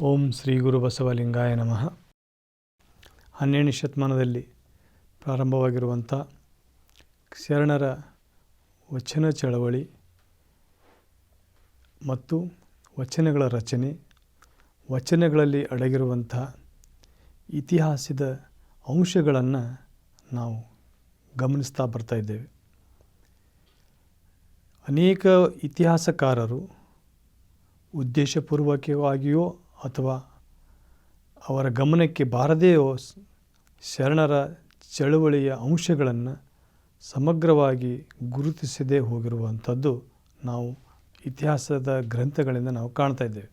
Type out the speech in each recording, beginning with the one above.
ಓಂ ಶ್ರೀ ಗುರು ಬಸವಲಿಂಗಾಯ ನಮಃ. ಹನ್ನೆರಡನೇ ಶತಮಾನದಲ್ಲಿ ಪ್ರಾರಂಭವಾಗಿರುವಂಥ ಶರಣರ ವಚನ ಚಳವಳಿ ಮತ್ತು ವಚನಗಳ ರಚನೆ, ವಚನಗಳಲ್ಲಿ ಅಡಗಿರುವಂಥ ಇತಿಹಾಸದ ಅಂಶಗಳನ್ನು ನಾವು ಗಮನಿಸ್ತಾ ಬರ್ತಾ ಇದ್ದೇವೆ. ಅನೇಕ ಇತಿಹಾಸಕಾರರು ಉದ್ದೇಶಪೂರ್ವಕವಾಗಿಯೋ ಅಥವಾ ಅವರ ಗಮನಕ್ಕೆ ಬಾರದೇ ಶರಣರ ಚಳುವಳಿಯ ಅಂಶಗಳನ್ನು ಸಮಗ್ರವಾಗಿ ಗುರುತಿಸದೇ ಹೋಗಿರುವಂಥದ್ದು ನಾವು ಇತಿಹಾಸದ ಗ್ರಂಥಗಳಿಂದ ನಾವು ಕಾಣ್ತಾ ಇದ್ದೇವೆ.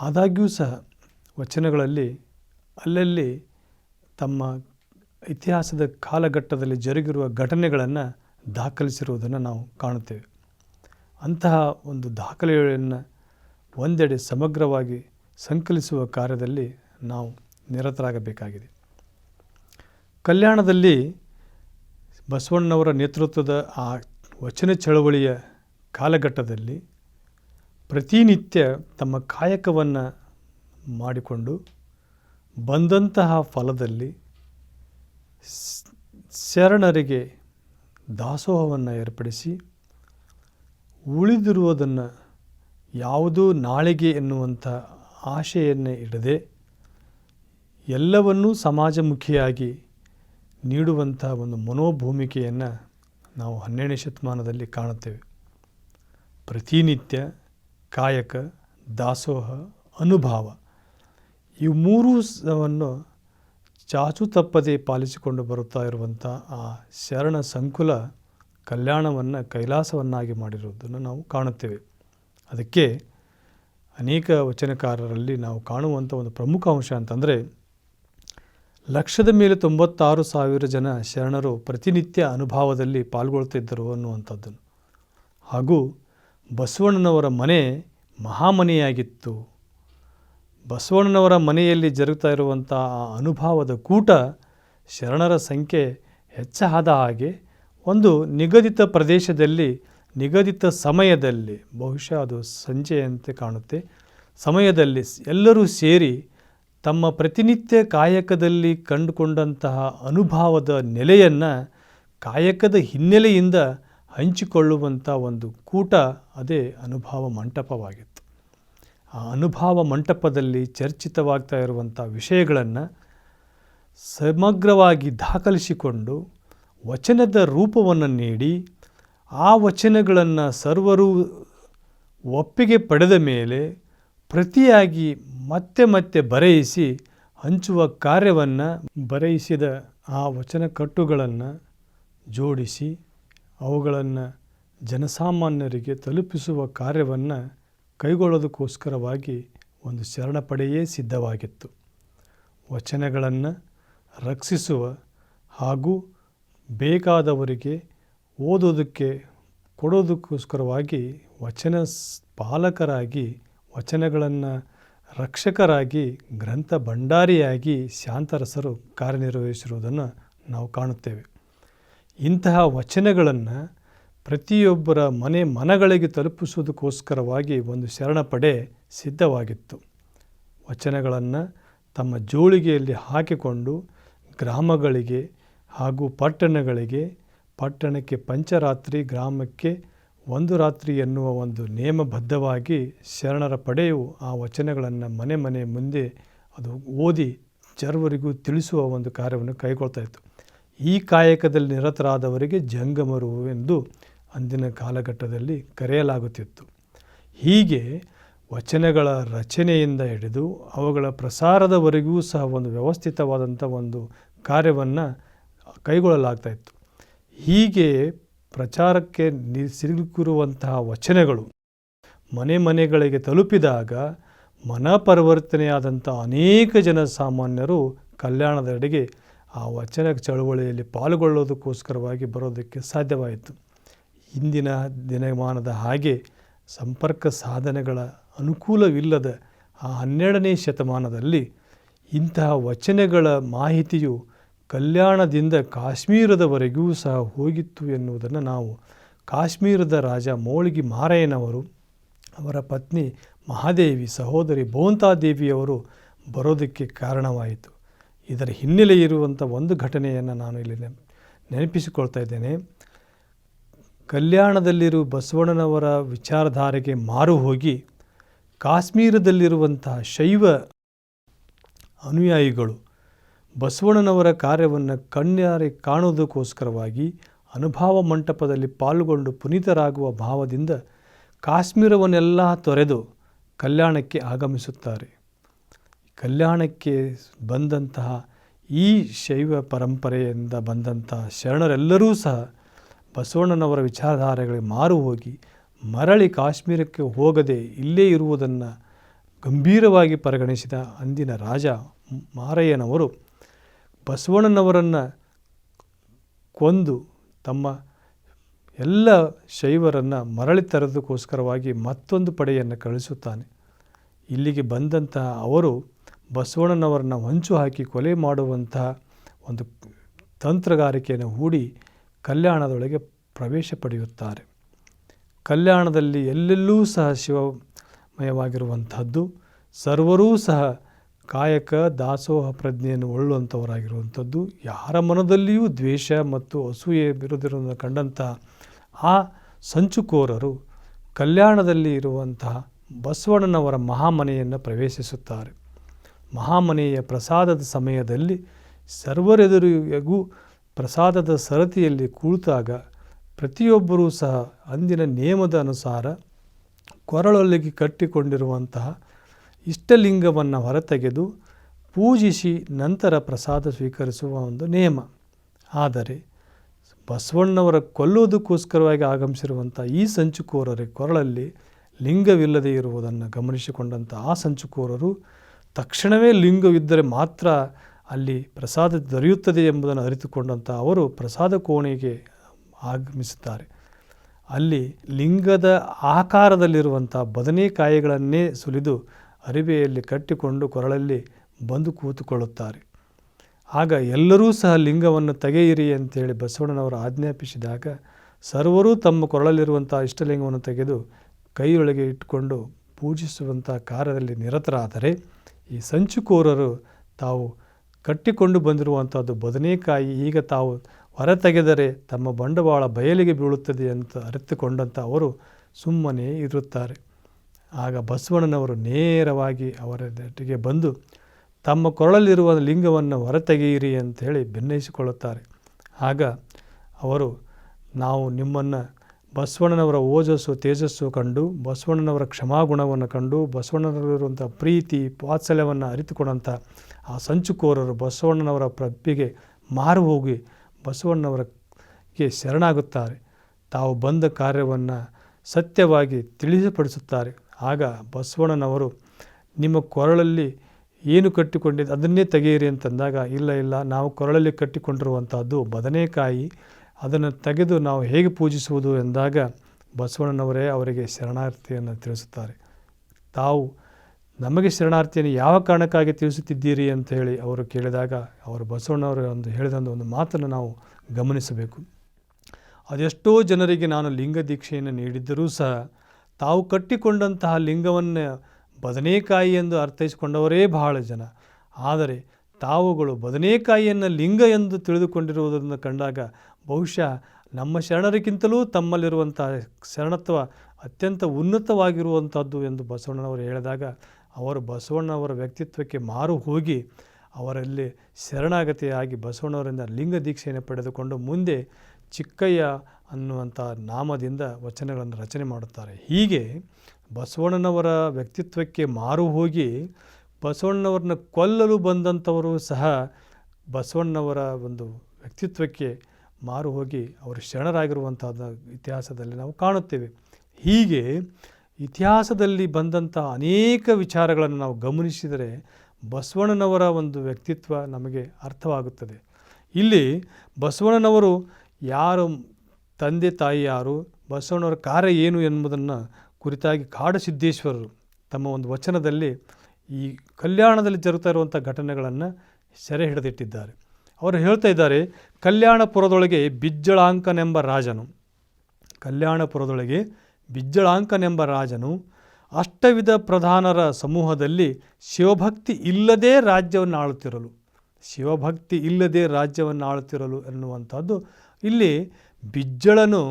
ಆದಾಗ್ಯೂ ಸಹ ವಚನಗಳಲ್ಲಿ ಅಲ್ಲಲ್ಲಿ ತಮ್ಮ ಇತಿಹಾಸದ ಕಾಲಘಟ್ಟದಲ್ಲಿ ಜರುಗಿರುವ ಘಟನೆಗಳನ್ನು ದಾಖಲಿಸಿರುವುದನ್ನು ನಾವು ಕಾಣುತ್ತೇವೆ. ಅಂತಹ ಒಂದು ದಾಖಲೆಗಳನ್ನು ಒಂದೆಡೆ ಸಮಗ್ರವಾಗಿ ಸಂಕಲಿಸುವ ಕಾರ್ಯದಲ್ಲಿ ನಾವು ನಿರತರಾಗಬೇಕಾಗಿದೆ. ಕಲ್ಯಾಣದಲ್ಲಿ ಬಸವಣ್ಣನವರ ನೇತೃತ್ವದ ಆ ವಚನ ಚಳವಳಿಯ ಕಾಲಘಟ್ಟದಲ್ಲಿ ಪ್ರತಿನಿತ್ಯ ತಮ್ಮ ಕಾಯಕವನ್ನು ಮಾಡಿಕೊಂಡು ಬಂದಂತಹ ಫಲದಲ್ಲಿ ಶರಣರಿಗೆ ದಾಸೋಹವನ್ನು ಏರ್ಪಡಿಸಿ ಉಳಿದಿರುವುದನ್ನು ಯಾವುದೂ ನಾಳೆಗೆ ಎನ್ನುವಂಥ ಆಶೆಯನ್ನೇ ಇಡದೆ ಎಲ್ಲವನ್ನೂ ಸಮಾಜಮುಖಿಯಾಗಿ ನೀಡುವಂಥ ಒಂದು ಮನೋಭೂಮಿಕೆಯನ್ನು ನಾವು ಹನ್ನೆರಡನೇ ಶತಮಾನದಲ್ಲಿ ಕಾಣುತ್ತೇವೆ. ಪ್ರತಿನಿತ್ಯ ಕಾಯಕ, ದಾಸೋಹ, ಅನುಭಾವ ಈ ಮೂರೂ ಸವನ್ನು ಚಾಚು ತಪ್ಪದೆ ಪಾಲಿಸಿಕೊಂಡು ಬರುತ್ತಾ ಇರುವಂಥ ಆ ಶರಣ ಸಂಕುಲ ಕಲ್ಯಾಣವನ್ನು ಕೈಲಾಸವನ್ನಾಗಿ ಮಾಡಿರುವುದನ್ನು ನಾವು ಕಾಣುತ್ತೇವೆ. ಅದಕ್ಕೆ ಅನೇಕ ವಚನಕಾರರಲ್ಲಿ ನಾವು ಕಾಣುವಂಥ ಒಂದು ಪ್ರಮುಖ ಅಂಶ ಅಂತಂದರೆ, ಲಕ್ಷದ ಮೇಲೆ ತೊಂಬತ್ತಾರು ಸಾವಿರ ಜನ ಶರಣರು ಪ್ರತಿನಿತ್ಯ ಅನುಭವದಲ್ಲಿ ಪಾಲ್ಗೊಳ್ತಿದ್ದರು ಅನ್ನುವಂಥದ್ದನ್ನು. ಹಾಗೂ ಬಸವಣ್ಣನವರ ಮನೆ ಮಹಾಮನೆಯಾಗಿತ್ತು. ಬಸವಣ್ಣನವರ ಮನೆಯಲ್ಲಿ ಜರುಗ್ತಾ ಇರುವಂಥ ಆ ಅನುಭವದ ಕೂಟ ಶರಣರ ಸಂಖ್ಯೆ ಹೆಚ್ಚಾದ ಹಾಗೆ ಒಂದು ನಿಗದಿತ ಪ್ರದೇಶದಲ್ಲಿ ನಿಗದಿತ ಸಮಯದಲ್ಲಿ, ಬಹುಶಃ ಅದು ಸಂಜೆಯಂತೆ ಕಾಣುತ್ತೆ, ಸಮಯದಲ್ಲಿ ಎಲ್ಲರೂ ಸೇರಿ ತಮ್ಮ ಪ್ರತಿನಿತ್ಯ ಕಾಯಕದಲ್ಲಿ ಕಂಡುಕೊಂಡಂತಹ ಅನುಭವದ ನೆಲೆಯನ್ನು ಕಾಯಕದ ಹಿನ್ನೆಲೆಯಿಂದ ಹಂಚಿಕೊಳ್ಳುವಂಥ ಒಂದು ಕೂಟ ಅದೇ ಅನುಭವ ಮಂಟಪವಾಗಿತ್ತು. ಆ ಅನುಭವ ಮಂಟಪದಲ್ಲಿ ಚರ್ಚಿತವಾಗ್ತಾ ಇರುವಂಥ ವಿಷಯಗಳನ್ನು ಸಮಗ್ರವಾಗಿ ದಾಖಲಿಸಿಕೊಂಡು ವಚನದ ರೂಪವನ್ನು ನೀಡಿ ಆ ವಚನಗಳನ್ನು ಸರ್ವರು ಒಪ್ಪಿಗೆ ಪಡೆದ ಮೇಲೆ ಪ್ರತಿಯಾಗಿ ಮತ್ತೆ ಮತ್ತೆ ಬರೆಯಿಸಿ ಹಂಚುವ ಕಾರ್ಯವನ್ನು ಬರೆಯಿಸಿದ ಆ ವಚನ ಕಟ್ಟುಗಳನ್ನು ಜೋಡಿಸಿ ಅವುಗಳನ್ನು ಜನಸಾಮಾನ್ಯರಿಗೆ ತಲುಪಿಸುವ ಕಾರ್ಯವನ್ನು ಕೈಗೊಳ್ಳೋದಕ್ಕೋಸ್ಕರವಾಗಿ ಒಂದು ಶರಣಪಡೆಯೇ ಸಿದ್ಧವಾಗಿತ್ತು. ವಚನಗಳನ್ನು ರಕ್ಷಿಸುವ ಹಾಗೂ ಬೇಕಾದವರಿಗೆ ಓದೋದಕ್ಕೆ ಕೊಡೋದಕ್ಕೋಸ್ಕರವಾಗಿ ವಚನ ಪಾಲಕರಾಗಿ, ವಚನಗಳನ್ನು ರಕ್ಷಕರಾಗಿ, ಗ್ರಂಥ ಭಂಡಾರಿಯಾಗಿ ಶಾಂತರಸರು ಕಾರ್ಯನಿರ್ವಹಿಸಿರುವುದನ್ನು ನಾವು ಕಾಣುತ್ತೇವೆ. ಇಂತಹ ವಚನಗಳನ್ನು ಪ್ರತಿಯೊಬ್ಬರ ಮನೆ ಮನಗಳಿಗೆ ತಲುಪಿಸುವುದಕ್ಕೋಸ್ಕರವಾಗಿ ಒಂದು ಶರಣಪಡೆ ಸಿದ್ಧವಾಗಿತ್ತು. ವಚನಗಳನ್ನು ತಮ್ಮ ಜೋಳಿಗೆಯಲ್ಲಿ ಹಾಕಿಕೊಂಡು, ಗ್ರಾಮಗಳಿಗೆ ಹಾಗೂ ಪಟ್ಟಣಗಳಿಗೆ ಪಟ್ಟಣಕ್ಕೆ ಪಂಚರಾತ್ರಿ ಗ್ರಾಮಕ್ಕೆ ಒಂದು ರಾತ್ರಿ ಎನ್ನುವ ಒಂದು ನಿಯಮಬದ್ಧವಾಗಿ ಶರಣರ ಪಡೆಯು ಆ ವಚನಗಳನ್ನು ಮನೆ ಮನೆ ಮುಂದೆ ಅದು ಓದಿ ಸರ್ವರಿಗೂ ತಿಳಿಸುವ ಒಂದು ಕಾರ್ಯವನ್ನು ಕೈಗೊಳ್ತಾ ಇತ್ತು. ಈ ಕಾಯಕದಲ್ಲಿ ನಿರತರಾದವರಿಗೆ ಜಂಗಮರು ಎಂದು ಅಂದಿನ ಕಾಲಘಟ್ಟದಲ್ಲಿ ಕರೆಯಲಾಗುತ್ತಿತ್ತು. ಹೀಗೆ ವಚನಗಳ ರಚನೆಯಿಂದ ಹಿಡಿದು ಅವುಗಳ ಪ್ರಸಾರದವರೆಗೂ ಸಹ ಒಂದು ವ್ಯವಸ್ಥಿತವಾದಂಥ ಒಂದು ಕಾರ್ಯವನ್ನು ಕೈಗೊಳ್ಳಲಾಗ್ತಾ ಇತ್ತು. ಹೀಗೆ ಪ್ರಚಾರಕ್ಕೆ ನಿ, ಸಿಲುಕಿರುವಂತಹ ವಚನಗಳು ಮನೆ ಮನೆಗಳಿಗೆ ತಲುಪಿದಾಗ ಮನಪರಿವರ್ತನೆಯಾದಂಥ ಅನೇಕ ಜನ ಸಾಮಾನ್ಯರು ಕಲ್ಯಾಣದೆಡೆಗೆ ಆ ವಚನ ಚಳುವಳಿಯಲ್ಲಿ ಪಾಲ್ಗೊಳ್ಳೋದಕ್ಕೋಸ್ಕರವಾಗಿ ಬರೋದಕ್ಕೆ ಸಾಧ್ಯವಾಯಿತು. ಇಂದಿನ ದಿನಮಾನದ ಹಾಗೆ ಸಂಪರ್ಕ ಸಾಧನೆಗಳ ಅನುಕೂಲವಿಲ್ಲದ ಆ ಹನ್ನೆರಡನೇ ಶತಮಾನದಲ್ಲಿ ಇಂತಹ ವಚನಗಳ ಮಾಹಿತಿಯು ಕಲ್ಯಾಣದಿಂದ ಕಾಶ್ಮೀರದವರೆಗೂ ಸಹ ಹೋಗಿತ್ತು ಎನ್ನುವುದನ್ನು ನಾವು ಕಾಶ್ಮೀರದ ರಾಜ ಮೌಳಿಗಿ ಮಾರಯ್ಯನವರು, ಅವರ ಪತ್ನಿ ಮಹಾದೇವಿ ಸಹೋದರಿ ಭೋಂತಾದೇವಿಯವರು ಬರೋದಕ್ಕೆ ಕಾರಣವಾಯಿತು. ಇದರ ಹಿನ್ನೆಲೆ ಇರುವಂಥ ಒಂದು ಘಟನೆಯನ್ನು ನಾನು ಇಲ್ಲಿ ನೆನ್- ನೆನಪಿಸಿಕೊಳ್ತಾ ಇದ್ದೇನೆ. ಕಲ್ಯಾಣದಲ್ಲಿರುವ ಬಸವಣ್ಣನವರ ವಿಚಾರಧಾರೆಗೆ ಮಾರು ಹೋಗಿ ಕಾಶ್ಮೀರದಲ್ಲಿರುವಂತಹ ಶೈವ ಅನುಯಾಯಿಗಳು ಬಸವಣ್ಣನವರ ಕಾರ್ಯವನ್ನು ಕಣ್ಣಾರೆ ಕಾಣುವುದಕ್ಕೋಸ್ಕರವಾಗಿ ಅನುಭವ ಮಂಟಪದಲ್ಲಿ ಪಾಲ್ಗೊಂಡು ಪುನೀತರಾಗುವ ಭಾವದಿಂದ ಕಾಶ್ಮೀರವನ್ನೆಲ್ಲ ತೊರೆದು ಕಲ್ಯಾಣಕ್ಕೆ ಆಗಮಿಸುತ್ತಾರೆ. ಕಲ್ಯಾಣಕ್ಕೆ ಬಂದಂತಹ ಈ ಶೈವ ಪರಂಪರೆಯಿಂದ ಬಂದಂತಹ ಶರಣರೆಲ್ಲರೂ ಸಹ ಬಸವಣ್ಣನವರ ವಿಚಾರಧಾರೆಗಳಿಗೆ ಮಾರು ಹೋಗಿ ಮರಳಿ ಕಾಶ್ಮೀರಕ್ಕೆ ಹೋಗದೆ ಇಲ್ಲೇ ಇರುವುದನ್ನು ಗಂಭೀರವಾಗಿ ಪರಿಗಣಿಸಿದ ಅಂದಿನ ರಾಜ ಮಾರಯ್ಯನವರು ಬಸವಣ್ಣನವರನ್ನು ಕೊಂದು ತಮ್ಮ ಎಲ್ಲ ಶೈವರನ್ನು ಮರಳಿ ತರೋದಕ್ಕೋಸ್ಕರವಾಗಿ ಮತ್ತೊಂದು ಪಡೆಯನ್ನು ಕಳಿಸುತ್ತಾನೆ. ಇಲ್ಲಿಗೆ ಬಂದಂತಹ ಅವರು ಬಸವಣ್ಣನವರನ್ನು ಹೊಂಚು ಹಾಕಿ ಕೊಲೆ ಮಾಡುವಂತಹ ಒಂದು ತಂತ್ರಗಾರಿಕೆಯನ್ನು ಹೂಡಿ ಕಲ್ಯಾಣದೊಳಗೆ ಪ್ರವೇಶ ಪಡೆಯುತ್ತಾರೆ. ಕಲ್ಯಾಣದಲ್ಲಿ ಎಲ್ಲೆಲ್ಲೂ ಸಹ ಶಿವಮಯವಾಗಿರುವಂಥದ್ದು, ಸರ್ವರೂ ಸಹ ಕಾಯಕ, ದಾಸೋಹ ಪ್ರಜ್ಞೆಯನ್ನು ಒಳ್ಳುವಂಥವರಾಗಿರುವಂಥದ್ದು, ಯಾರ ಮನದಲ್ಲಿಯೂ ದ್ವೇಷ ಮತ್ತು ಅಸೂಯೆ ಬಿರುದಿರುವುದನ್ನು ಕಂಡಂತಹ ಆ ಸಂಚುಕೋರರು ಕಲ್ಯಾಣದಲ್ಲಿ ಇರುವಂತಹ ಬಸವಣ್ಣನವರ ಮಹಾಮನೆಯನ್ನು ಪ್ರವೇಶಿಸುತ್ತಾರೆ. ಮಹಾಮನೆಯ ಪ್ರಸಾದದ ಸಮಯದಲ್ಲಿ ಸರ್ವರೆದುರಿಗೂ ಪ್ರಸಾದದ ಸರತಿಯಲ್ಲಿ ಕುಳಿತಾಗ ಪ್ರತಿಯೊಬ್ಬರೂ ಸಹ ಅಂದಿನ ನಿಯಮದ ಅನುಸಾರ ಕೊರಳೊಳಗೆ ಕಟ್ಟಿಕೊಂಡಿರುವಂತಹ ಇಷ್ಟಲಿಂಗವನ್ನು ಹೊರತೆಗೆದು ಪೂಜಿಸಿ ನಂತರ ಪ್ರಸಾದ ಸ್ವೀಕರಿಸುವ ಒಂದು ನಿಯಮ. ಆದರೆ ಬಸವಣ್ಣವರ ಕೊಲ್ಲುವುದಕ್ಕೋಸ್ಕರವಾಗಿ ಆಗಮಿಸಿರುವಂಥ ಈ ಸಂಚುಕೋರರ ಕೊರಳಲ್ಲಿ ಲಿಂಗವಿಲ್ಲದೆ ಇರುವುದನ್ನು ಗಮನಿಸಿಕೊಂಡಂಥ ಆ ಸಂಚುಕೋರರು ತಕ್ಷಣವೇ ಲಿಂಗವಿದ್ದರೆ ಮಾತ್ರ ಅಲ್ಲಿ ಪ್ರಸಾದ ದೊರೆಯುತ್ತದೆ ಎಂಬುದನ್ನು ಅರಿತುಕೊಂಡಂಥ ಅವರು ಪ್ರಸಾದ ಕೋಣೆಗೆ ಆಗಮಿಸುತ್ತಾರೆ ಅಲ್ಲಿ ಲಿಂಗದ ಆಕಾರದಲ್ಲಿರುವಂಥ ಬದನೆಕಾಯಿಗಳನ್ನೇ ಸುಲಿದು ಅರಿವೆಯಲ್ಲಿ ಕಟ್ಟಿಕೊಂಡು ಕೊರಳಲ್ಲಿ ಬಂದು ಕೂತುಕೊಳ್ಳುತ್ತಾರೆ. ಆಗ ಎಲ್ಲರೂ ಸಹ ಲಿಂಗವನ್ನು ತೆಗೆಯಿರಿ ಅಂತೇಳಿ ಬಸವಣ್ಣನವರು ಆಜ್ಞಾಪಿಸಿದಾಗ ಸರ್ವರೂ ತಮ್ಮ ಕೊರಳಲ್ಲಿರುವಂಥ ಇಷ್ಟಲಿಂಗವನ್ನು ತೆಗೆದು ಕೈಯೊಳಗೆ ಇಟ್ಟುಕೊಂಡು ಪೂಜಿಸುವಂಥ ಕಾರ್ಯದಲ್ಲಿ ನಿರತರಾದರೆ ಈ ಸಂಚುಕೋರರು ತಾವು ಕಟ್ಟಿಕೊಂಡು ಬಂದಿರುವಂಥದ್ದು ಬದನೆಕಾಯಿ. ಈಗ ತಾವು ಹೊರತೆಗೆದರೆ ತಮ್ಮ ಬಂಡವಾಳ ಬಯಲಿಗೆ ಬೀಳುತ್ತದೆ ಅಂತ ಅರಿತುಕೊಂಡಂಥ ಅವರು ಸುಮ್ಮನೆ ಇರುತ್ತಾರೆ. ಆಗ ಬಸವಣ್ಣನವರು ನೇರವಾಗಿ ಅವರ ನೆಟ್ಟಿಗೆ ಬಂದು, ತಮ್ಮ ಕೊರಳಲ್ಲಿರುವ ಲಿಂಗವನ್ನು ಹೊರತೆಗೆಯಿರಿ ಅಂತೇಳಿ ಭಿನ್ನಯಿಸಿಕೊಳ್ಳುತ್ತಾರೆ ಆಗ ಅವರು, ನಾವು ನಿಮ್ಮನ್ನು ಬಸವಣ್ಣನವರ ಓಜಸ್ಸು, ತೇಜಸ್ಸು ಕಂಡು, ಬಸವಣ್ಣನವರ ಕ್ಷಮಾಗುಣವನ್ನು ಕಂಡು ಬಸವಣ್ಣನವರಿರುವಂಥ ಪ್ರೀತಿ, ವಾತ್ಸಲ್ಯವನ್ನು ಅರಿತುಕೊಂಡಂಥ ಆ ಸಂಚುಕೋರರು ಬಸವಣ್ಣನವರ ಪ್ರಭೆಗೆ ಮಾರು ಹೋಗಿ ಬಸವಣ್ಣನವರಕ್ಕೆ ಶರಣಾಗುತ್ತಾರೆ. ತಾವು ಬಂದ ಕಾರ್ಯವನ್ನು ಸತ್ಯವಾಗಿ ತಿಳಿಸಪಡಿಸುತ್ತಾರೆ ಆಗ ಬಸವಣ್ಣನವರು, ನಿಮ್ಮ ಕೊರಳಲ್ಲಿ ಏನು ಕಟ್ಟಿಕೊಂಡಿದ್ದು ಅದನ್ನೇ ತೆಗೆಯಿರಿ ಅಂತಂದಾಗ, ಇಲ್ಲ ಇಲ್ಲ, ನಾವು ಕೊರಳಲ್ಲಿ ಕಟ್ಟಿಕೊಂಡಿರುವಂಥದ್ದು ಬದನೆಕಾಯಿ, ಅದನ್ನು ತೆಗೆದು ನಾವು ಹೇಗೆ ಪೂಜಿಸುವುದು ಎಂದಾಗ ಬಸವಣ್ಣನವರೇ ಅವರಿಗೆ ಶರಣಾರ್ಥಿಯನ್ನು ತಿಳಿಸುತ್ತಾರೆ. ತಾವು ನಮಗೆ ಶರಣಾರ್ಥಿಯನ್ನು ಯಾವ ಕಾರಣಕ್ಕಾಗಿ ತಿಳಿಸುತ್ತಿದ್ದೀರಿ ಅಂತ ಹೇಳಿ ಅವರು ಕೇಳಿದಾಗ, ಅವರು ಬಸವಣ್ಣವರು ಒಂದು ಹೇಳಿದಂಥ ಒಂದು ಮಾತನ್ನು ನಾವು ಗಮನಿಸಬೇಕು. ಅದೆಷ್ಟೋ ಜನರಿಗೆ ನಾನು ಲಿಂಗ ದೀಕ್ಷೆಯನ್ನು ನೀಡಿದ್ದರೂ ಸಹ ತಾವು ಕಟ್ಟಿಕೊಂಡಂತಹ ಲಿಂಗವನ್ನು ಬದನೇಕಾಯಿ ಎಂದು ಅರ್ಥೈಸಿಕೊಂಡವರೇ ಬಹಳ ಜನ. ಆದರೆ ತಾವುಗಳು ಬದನೇಕಾಯಿಯನ್ನು ಲಿಂಗ ಎಂದು ತಿಳಿದುಕೊಂಡಿರುವುದನ್ನು ಕಂಡಾಗ ಬಹುಶಃ ನಮ್ಮ ಶರಣರಿಗಿಂತಲೂ ತಮ್ಮಲ್ಲಿರುವಂತಹ ಶರಣತ್ವ ಅತ್ಯಂತ ಉನ್ನತವಾಗಿರುವಂಥದ್ದು ಎಂದು ಬಸವಣ್ಣನವರು ಹೇಳಿದಾಗ ಅವರು ಬಸವಣ್ಣವರ ವ್ಯಕ್ತಿತ್ವಕ್ಕೆ ಮಾರು ಹೋಗಿ ಅವರಲ್ಲಿ ಶರಣಾಗತಿಯಾಗಿ ಬಸವಣ್ಣವರಿಂದ ಲಿಂಗ ದೀಕ್ಷೆಯನ್ನು ಪಡೆದುಕೊಂಡು ಮುಂದೆ ಚಿಕ್ಕಯ್ಯ ಅನ್ನುವಂಥ ನಾಮದಿಂದ ವಚನಗಳನ್ನು ರಚನೆ ಮಾಡುತ್ತಾರೆ. ಹೀಗೆ ಬಸವಣ್ಣನವರ ವ್ಯಕ್ತಿತ್ವಕ್ಕೆ ಮಾರು ಹೋಗಿ ಬಸವಣ್ಣನವ್ರನ್ನ ಕೊಲ್ಲಲು ಬಂದಂಥವರು ಸಹ ಬಸವಣ್ಣನವರ ಒಂದು ವ್ಯಕ್ತಿತ್ವಕ್ಕೆ ಮಾರು ಹೋಗಿ ಅವರು ಶರಣರಾಗಿರುವಂಥದ್ದು ಇತಿಹಾಸದಲ್ಲಿ ನಾವು ಕಾಣುತ್ತೇವೆ. ಹೀಗೆ ಇತಿಹಾಸದಲ್ಲಿ ಬಂದಂಥ ಅನೇಕ ವಿಚಾರಗಳನ್ನು ನಾವು ಗಮನಿಸಿದರೆ ಬಸವಣ್ಣನವರ ಒಂದು ವ್ಯಕ್ತಿತ್ವ ನಮಗೆ ಅರ್ಥವಾಗುತ್ತದೆ. ಇಲ್ಲಿ ಬಸವಣ್ಣನವರು ಯಾರು ತಂದೆ ತಾಯಿ ಯಾರು, ಬಸವಣ್ಣವರ ಕಾರ್ಯ ಏನು ಎಂಬುದನ್ನು ಕುರಿತಾಗಿ ಕಾಡಸಿದ್ದೇಶ್ವರರು ತಮ್ಮ ಒಂದು ವಚನದಲ್ಲಿ ಈ ಕಲ್ಯಾಣದಲ್ಲಿ ಜರುಗ್ತಾ ಇರುವಂಥ ಘಟನೆಗಳನ್ನು ಸೆರೆ ಹಿಡಿದಿಟ್ಟಿದ್ದಾರೆ. ಅವರು ಹೇಳ್ತಾ ಇದ್ದಾರೆ, ಕಲ್ಯಾಣಪುರದೊಳಗೆ ಬಿಜ್ಜಳಾಂಕನೆಂಬ ರಾಜನು, ಕಲ್ಯಾಣಪುರದೊಳಗೆ ಬಿಜ್ಜಳಾಂಕನೆಂಬ ರಾಜನು ಅಷ್ಟವಿಧ ಪ್ರಧಾನರ ಸಮೂಹದಲ್ಲಿ ಶಿವಭಕ್ತಿ ಇಲ್ಲದೇ ರಾಜ್ಯವನ್ನು ಆಳುತ್ತಿರಲು, ಶಿವಭಕ್ತಿ ಇಲ್ಲದೆ ರಾಜ್ಯವನ್ನು ಆಳುತ್ತಿರಲು ಎನ್ನುವಂಥದ್ದು ಇಲ್ಲಿ ಬಿಜ್ಜಳನು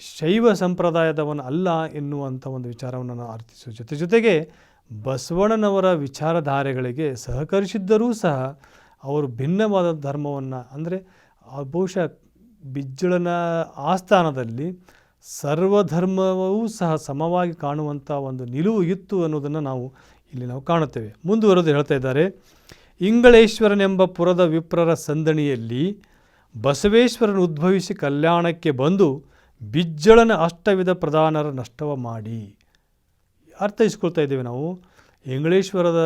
ಶೈವ ಸಂಪ್ರದಾಯದವನು ಅಲ್ಲ ಎನ್ನುವಂಥ ಒಂದು ವಿಚಾರವನ್ನು ನಾನು ಅರ್ಥಿಸುವ ಜೊತೆ ಜೊತೆಗೆ ಬಸವಣ್ಣನವರ ವಿಚಾರಧಾರೆಗಳಿಗೆ ಸಹಕರಿಸಿದ್ದರೂ ಸಹ ಅವರು ಭಿನ್ನವಾದ ಧರ್ಮವನ್ನು, ಅಂದರೆ ಬಹುಶಃ ಬಿಜ್ಜಳನ ಆಸ್ಥಾನದಲ್ಲಿ ಸರ್ವಧರ್ಮವೂ ಸಹ ಸಮವಾಗಿ ಕಾಣುವಂಥ ಒಂದು ನಿಲುವು ಇತ್ತು ಅನ್ನೋದನ್ನು ನಾವು ಇಲ್ಲಿ ನಾವು ಕಾಣುತ್ತೇವೆ. ಮುಂದುವರೆದು ಹೇಳ್ತಾ ಇದ್ದಾರೆ, ಇಂಗಳೇಶ್ವರನೆಂಬ ಪುರದ ವಿಪ್ರರ ಸಂದಣಿಯಲ್ಲಿ ಬಸವೇಶ್ವರನು ಉದ್ಭವಿಸಿ ಕಲ್ಯಾಣಕ್ಕೆ ಬಂದು ಬಿಜ್ಜಳನ ಅಷ್ಟವಿಧ ಪ್ರಧಾನರ ನಷ್ಟವ ಮಾಡಿ. ಅರ್ಥೈಸ್ಕೊಳ್ತಾ ಇದ್ದೇವೆ ನಾವು. ಇಂಗಳೇಶ್ವರದ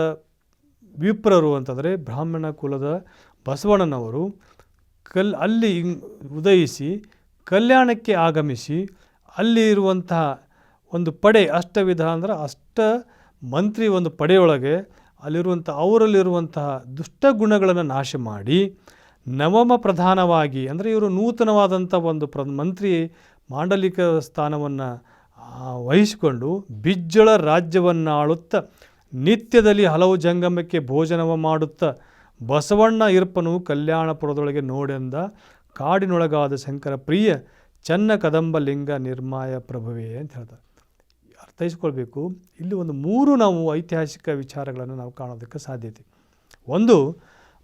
ವಿಪ್ರರು ಅಂತಂದರೆ ಬ್ರಾಹ್ಮಣ ಕುಲದ ಬಸವಣ್ಣನವರು ಕಲ್ ಅಲ್ಲಿ ಉದಯಿಸಿ ಕಲ್ಯಾಣಕ್ಕೆ ಆಗಮಿಸಿ ಅಲ್ಲಿ ಇರುವಂತಹ ಒಂದು ಪಡೆ ಅಷ್ಟವಿಧ ಅಂದರೆ ಅಷ್ಟ ಮಂತ್ರಿ ಒಂದು ಪಡೆಯೊಳಗೆ ಅಲ್ಲಿರುವಂಥ ಅವರಲ್ಲಿರುವಂತಹ ದುಷ್ಟ ಗುಣಗಳನ್ನು ನಾಶ ಮಾಡಿ ನವಮ ಪ್ರಧಾನವಾಗಿ, ಅಂದರೆ ಇವರು ನೂತನವಾದಂಥ ಒಂದು ಪ್ರ, ಮಂತ್ರಿ ಮಾಂಡಲಿಕ ಸ್ಥಾನವನ್ನು ವಹಿಸಿಕೊಂಡು ಬಿಜ್ಜಳ ರಾಜ್ಯವನ್ನು ಆಳುತ್ತಾ ನಿತ್ಯದಲ್ಲಿ ಹಲವು ಜಂಗಮಕ್ಕೆ ಭೋಜನವ ಮಾಡುತ್ತ, ಬಸವಣ್ಣ ಇರ್ಪನು ಕಲ್ಯಾಣಪುರದೊಳಗೆ ನೋಡೆಂದ ಕಾಡಿನೊಳಗಾದ ಶಂಕರ ಪ್ರಿಯ ಚನ್ನ ಕದಂಬ ಲಿಂಗ ನಿರ್ಮಾಯ ಪ್ರಭುವೇ ಅಂತ ಹೇಳ್ತಾರೆ. ಅರ್ಥೈಸ್ಕೊಳ್ಬೇಕು, ಇಲ್ಲಿ ಒಂದು ಮೂರು ನಾವು ಐತಿಹಾಸಿಕ ವಿಚಾರಗಳನ್ನು ನಾವು ಕಾಣೋದಕ್ಕೆ ಸಾಧ್ಯತೆ. ಒಂದು,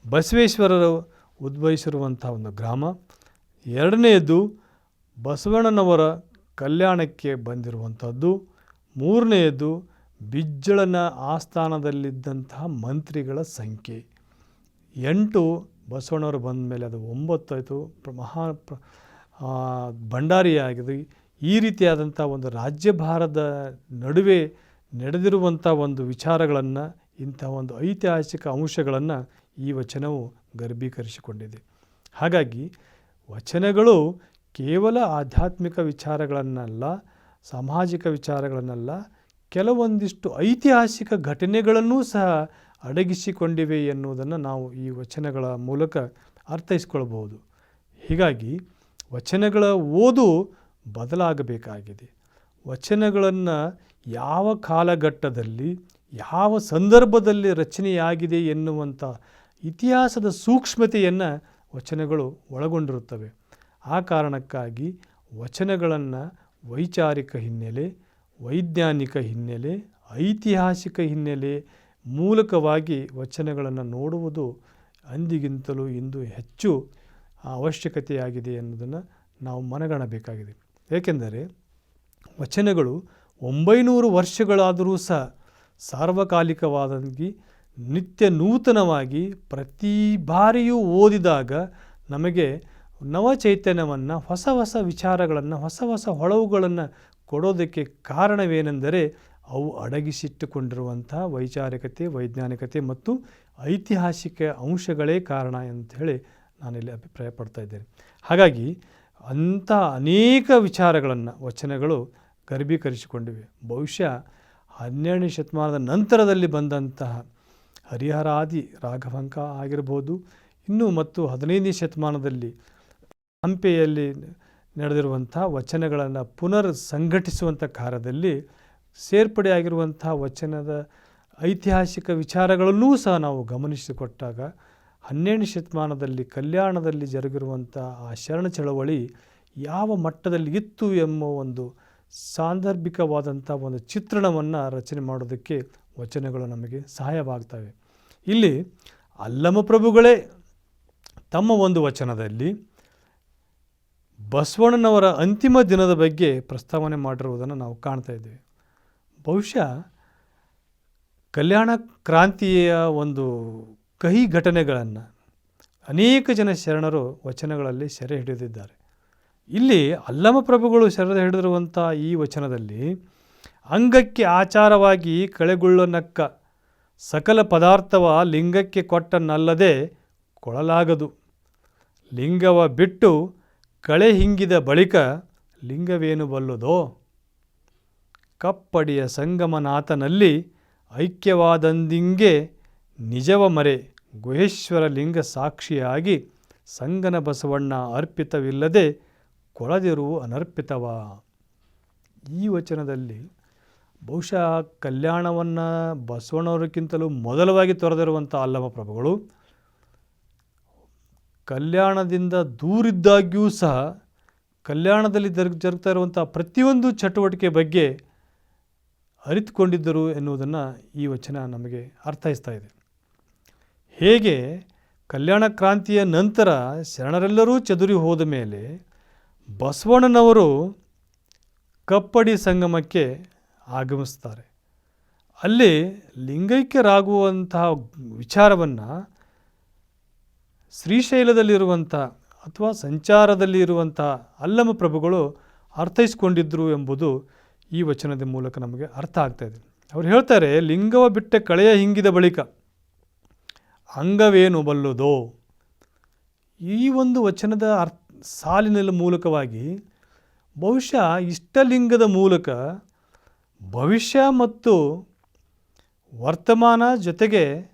ಬಸವೇಶ್ವರರು ಉದ್ಭವಿಸಿರುವಂಥ ಒಂದು ಗ್ರಾಮ. ಎರಡನೆಯದು ಬಸವಣ್ಣನವರ ಕಲ್ಯಾಣಕ್ಕೆ ಬಂದಿರುವಂಥದ್ದು. ಮೂರನೆಯದು ಬಿಜ್ಜಳನ ಆಸ್ಥಾನದಲ್ಲಿದ್ದಂತಹ ಮಂತ್ರಿಗಳ ಸಂಖ್ಯೆ. ಎಂಟು ಬಸವಣ್ಣವರು ಬಂದ ಮೇಲೆ ಅದು ಒಂಬತ್ತು ಆಯಿತು. ಪ್ರ- ಮಹಾ ಭಂಡಾರಿಯಾಗಿದೆ. ಈ ರೀತಿಯಾದಂಥ ಒಂದು ರಾಜ್ಯಭಾರದ ನಡುವೆ ನಡೆದಿರುವಂಥ ಒಂದು ವಿಚಾರಗಳನ್ನು ಇಂಥ ಒಂದು ಐತಿಹಾಸಿಕ ಅಂಶಗಳನ್ನು ಈ ವಚನವು ಗರ್ಭೀಕರಿಸಿಕೊಂಡಿದೆ. ಹಾಗಾಗಿ ವಚನಗಳು ಕೇವಲ ಆಧ್ಯಾತ್ಮಿಕ ವಿಚಾರಗಳನ್ನಲ್ಲ, ಸಾಮಾಜಿಕ ವಿಚಾರಗಳನ್ನಲ್ಲ, ಕೆಲವೊಂದಿಷ್ಟು ಐತಿಹಾಸಿಕ ಘಟನೆಗಳನ್ನೂ ಸಹ ಅಡಗಿಸಿಕೊಂಡಿವೆ ಎನ್ನುವುದನ್ನು ನಾವು ಈ ವಚನಗಳ ಮೂಲಕ ಅರ್ಥೈಸ್ಕೊಳ್ಬಹುದು. ಹೀಗಾಗಿ ವಚನಗಳ ಓದು ಬದಲಾಗಬೇಕಾಗಿದೆ. ವಚನಗಳನ್ನು ಯಾವ ಕಾಲಘಟ್ಟದಲ್ಲಿ, ಯಾವ ಸಂದರ್ಭದಲ್ಲಿ ರಚನೆಯಾಗಿದೆ ಎನ್ನುವಂಥ ಇತಿಹಾಸದ ಸೂಕ್ಷ್ಮತೆಯನ್ನು ವಚನಗಳು ಒಳಗೊಂಡಿರುತ್ತವೆ. ಆ ಕಾರಣಕ್ಕಾಗಿ ವಚನಗಳನ್ನು ವೈಚಾರಿಕ ಹಿನ್ನೆಲೆ, ವೈಜ್ಞಾನಿಕ ಹಿನ್ನೆಲೆ, ಐತಿಹಾಸಿಕ ಹಿನ್ನೆಲೆ ಮೂಲಕವಾಗಿ ವಚನಗಳನ್ನು ನೋಡುವುದು ಅಂದಿಗಿಂತಲೂ ಇಂದು ಹೆಚ್ಚು ಅವಶ್ಯಕತೆಯಾಗಿದೆ ಎನ್ನುವುದನ್ನು ನಾವು ಮನಗಾಣಬೇಕಾಗಿದೆ. ಏಕೆಂದರೆ ವಚನಗಳು ಒಂಬೈನೂರು ವರ್ಷಗಳಾದರೂ ಸಹ ಸಾರ್ವಕಾಲಿಕವಾದಂಗಿ ನಿತ್ಯ ನೂತನವಾಗಿ ಪ್ರತಿ ಬಾರಿಯೂ ಓದಿದಾಗ ನಮಗೆ ನವಚೈತನ್ಯವನ್ನು, ಹೊಸ ಹೊಸ ವಿಚಾರಗಳನ್ನು, ಹೊಸ ಹೊಸ ಹೊಳವುಗಳನ್ನು ಕೊಡೋದಕ್ಕೆ ಕಾರಣವೇನೆಂದರೆ ಅವು ಅಡಗಿಸಿಟ್ಟುಕೊಂಡಿರುವಂಥ ವೈಚಾರಿಕತೆ, ವೈಜ್ಞಾನಿಕತೆ ಮತ್ತು ಐತಿಹಾಸಿಕ ಅಂಶಗಳೇ ಕಾರಣ ಅಂಥೇಳಿ ನಾನಿಲ್ಲಿ ಅಭಿಪ್ರಾಯ ಪಡ್ತಾ ಇದ್ದೇನೆ. ಹಾಗಾಗಿ ಅಂಥ ಅನೇಕ ವಿಚಾರಗಳನ್ನು, ವಚನಗಳು ಗರ್ಭೀಕರಿಸಿಕೊಂಡಿವೆ. ಬಹುಶಃ ಹನ್ನೆರಡನೇ ಶತಮಾನದ ನಂತರದಲ್ಲಿ ಬಂದಂತಹ ಹರಿಹರಾದಿ ರಾಘವಂಕ ಆಗಿರ್ಬೋದು. ಇನ್ನು ಮತ್ತು ಹದಿನೈದನೇ ಶತಮಾನದಲ್ಲಿ ಹಂಪೆಯಲ್ಲಿ ನಡೆದಿರುವಂಥ ವಚನಗಳನ್ನು ಪುನರ್ ಸಂಘಟಿಸುವಂಥ ಕಾರ್ಯದಲ್ಲಿ ಸೇರ್ಪಡೆಯಾಗಿರುವಂಥ ವಚನದ ಐತಿಹಾಸಿಕ ವಿಚಾರಗಳನ್ನೂ ಸಹ ನಾವು ಗಮನಿಸಿಕೊಟ್ಟಾಗ ಹನ್ನೆರಡನೇ ಶತಮಾನದಲ್ಲಿ ಕಲ್ಯಾಣದಲ್ಲಿ ಜರುಗಿರುವಂಥ ಆ ಶರಣ ಚಳವಳಿ ಯಾವ ಮಟ್ಟದಲ್ಲಿ ಇತ್ತು ಎಂಬ ಒಂದು ಸಾಂದರ್ಭಿಕವಾದಂಥ ಒಂದು ಚಿತ್ರಣವನ್ನು ರಚನೆ ಮಾಡೋದಕ್ಕೆ ವಚನಗಳು ನಮಗೆ ಸಹಾಯವಾಗ್ತವೆ. ಇಲ್ಲಿ ಅಲ್ಲಮ ಪ್ರಭುಗಳೇ ತಮ್ಮ ಒಂದು ವಚನದಲ್ಲಿ ಬಸವಣ್ಣನವರ ಅಂತಿಮ ದಿನದ ಬಗ್ಗೆ ಪ್ರಸ್ತಾವನೆ ಮಾಡಿರುವುದನ್ನು ನಾವು ಕಾಣ್ತಾ ಇದ್ದೇವೆ. ಬಹುಶಃ ಕಲ್ಯಾಣ ಕ್ರಾಂತಿಯ ಒಂದು ಕಹಿ ಘಟನೆಗಳನ್ನು ಅನೇಕ ಜನ ಶರಣರು ವಚನಗಳಲ್ಲಿ ಸೆರೆ ಹಿಡಿದಿದ್ದಾರೆ. ಇಲ್ಲಿ ಅಲ್ಲಮ ಪ್ರಭುಗಳು ಸೆರೆ ಹಿಡಿದಿರುವಂಥ ಈ ವಚನದಲ್ಲಿ ಅಂಗಕ್ಕೆ ಆಚಾರವಾಗಿ ಕಳೆಗುಳ್ಳನಕ್ಕ ಸಕಲ ಪದಾರ್ಥವ ಲಿಂಗಕ್ಕೆ ಕೊಟ್ಟನಲ್ಲದೆ ಕೊಳಲಾಗದು. ಲಿಂಗವ ಬಿಟ್ಟು ಕಳೆ ಹಿಂಗಿದ ಬಳಿಕ ಲಿಂಗವೇನು ಬಲ್ಲುದೋ? ಕಪ್ಪಡಿಯ ಸಂಗಮನಾಥನಲ್ಲಿ ಐಕ್ಯವಾದಂದಿಂಗೆ ನಿಜವ ಮರೆ ಗುಹೇಶ್ವರ ಲಿಂಗ ಸಾಕ್ಷಿಯಾಗಿ ಸಂಗನ ಬಸವಣ್ಣ ಅರ್ಪಿತವಿಲ್ಲದೆ ಕೊಳದಿರು ಅನರ್ಪಿತವ. ಈ ವಚನದಲ್ಲಿ ಬಹುಶಃ ಕಲ್ಯಾಣವನ್ನು ಬಸವಣ್ಣವರಿಗಿಂತಲೂ ಮೊದಲವಾಗಿ ತೊರೆದಿರುವಂಥ ಅಲ್ಲಮ ಪ್ರಭುಗಳು, ಕಲ್ಯಾಣದಿಂದ ದೂರಿದ್ದಾಗ್ಯೂ ಸಹ ಕಲ್ಯಾಣದಲ್ಲಿ ಜರ್ ಜರುಗ್ತಾ ಇರುವಂಥ ಪ್ರತಿಯೊಂದು ಚಟುವಟಿಕೆ ಬಗ್ಗೆ ಅರಿತುಕೊಂಡಿದ್ದರು ಎನ್ನುವುದನ್ನು ಈ ವಚನ ನಮಗೆ ಅರ್ಥೈಸ್ತಾ ಇದೆ. ಹೇಗೆ ಕಲ್ಯಾಣ ಕ್ರಾಂತಿಯ ನಂತರ ಶರಣರೆಲ್ಲರೂ ಚದುರಿ ಹೋದ ಮೇಲೆ ಬಸವಣ್ಣನವರು ಕಪ್ಪಡಿ ಸಂಗಮಕ್ಕೆ ಆಗಮಿಸ್ತಾರೆ. ಅಲ್ಲಿ ಲಿಂಗೈಕ್ಯರಾಗುವಂತಹ ವಿಚಾರವನ್ನು ಶ್ರೀಶೈಲದಲ್ಲಿರುವಂಥ ಅಥವಾ ಸಂಚಾರದಲ್ಲಿ ಇರುವಂಥ ಅಲ್ಲಮ ಪ್ರಭುಗಳು ಅರ್ಥೈಸಿಕೊಂಡಿದ್ದರು ಎಂಬುದು ಈ ವಚನದ ಮೂಲಕ ನಮಗೆ ಅರ್ಥ ಆಗ್ತಾ ಇದೆ. ಅವ್ರು ಹೇಳ್ತಾರೆ, ಲಿಂಗವ ಬಿಟ್ಟ ಕಳೆಯ ಹಿಂಗಿದ ಬಳಿಕ ಅಂಗವೇನು ಬಲ್ಲುದೋ? ಈ ಒಂದು ವಚನದ ಅರ್ಥ ಸಾಲಿನ ಮೂಲಕವಾಗಿ ಬಹುಶಃ ಇಷ್ಟಲಿಂಗದ ಮೂಲಕ ಭವಿಷ್ಯ ಮತ್ತು ವರ್ತಮಾನ ಜೊತೆಗೆ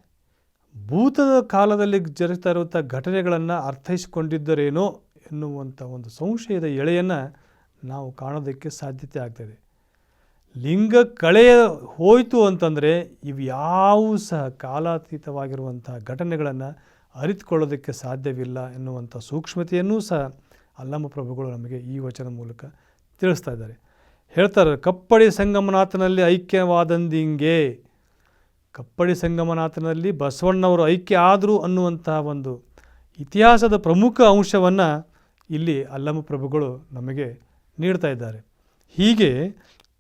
ಭೂತದ ಕಾಲದಲ್ಲಿ ಜರುಗ್ತಾ ಇರುವಂಥ ಘಟನೆಗಳನ್ನು ಅರ್ಥೈಸಿಕೊಂಡಿದ್ದರೇನೋ ಎನ್ನುವಂಥ ಒಂದು ಸಂಶಯದ ಎಳೆಯನ್ನು ನಾವು ಕಾಣೋದಕ್ಕೆ ಸಾಧ್ಯತೆ ಆಗ್ತದೆ. ಲಿಂಗ ಕಳೆಯ ಹೋಯಿತು ಅಂತಂದರೆ ಇವು ಸಹ ಕಾಲಾತೀತವಾಗಿರುವಂಥ ಘಟನೆಗಳನ್ನು ಅರಿತುಕೊಳ್ಳೋದಕ್ಕೆ ಸಾಧ್ಯವಿಲ್ಲ ಎನ್ನುವಂಥ ಸೂಕ್ಷ್ಮತೆಯನ್ನೂ ಸಹ ಅಲ್ಲಮ್ಮ ಪ್ರಭುಗಳು ನಮಗೆ ಈ ವಚನ ಮೂಲಕ ತಿಳಿಸ್ತಾ ಇದ್ದಾರೆ. ಹೇಳ್ತಾರೆ, ಕಪ್ಪಡಿ ಸಂಗಮನಾಥನಲ್ಲಿ ಐಕ್ಯವಾದಂದಿಂಗೆ. ಕಪ್ಪಡಿ ಸಂಗಮನಾಥನಲ್ಲಿ ಬಸವಣ್ಣವರು ಐಕ್ಯ ಆದರು ಅನ್ನುವಂತಹ ಒಂದು ಇತಿಹಾಸದ ಪ್ರಮುಖ ಅಂಶವನ್ನು ಇಲ್ಲಿ ಅಲ್ಲಮ ಪ್ರಭುಗಳು ನಮಗೆ ನೀಡ್ತಾ ಇದ್ದಾರೆ. ಹೀಗೆ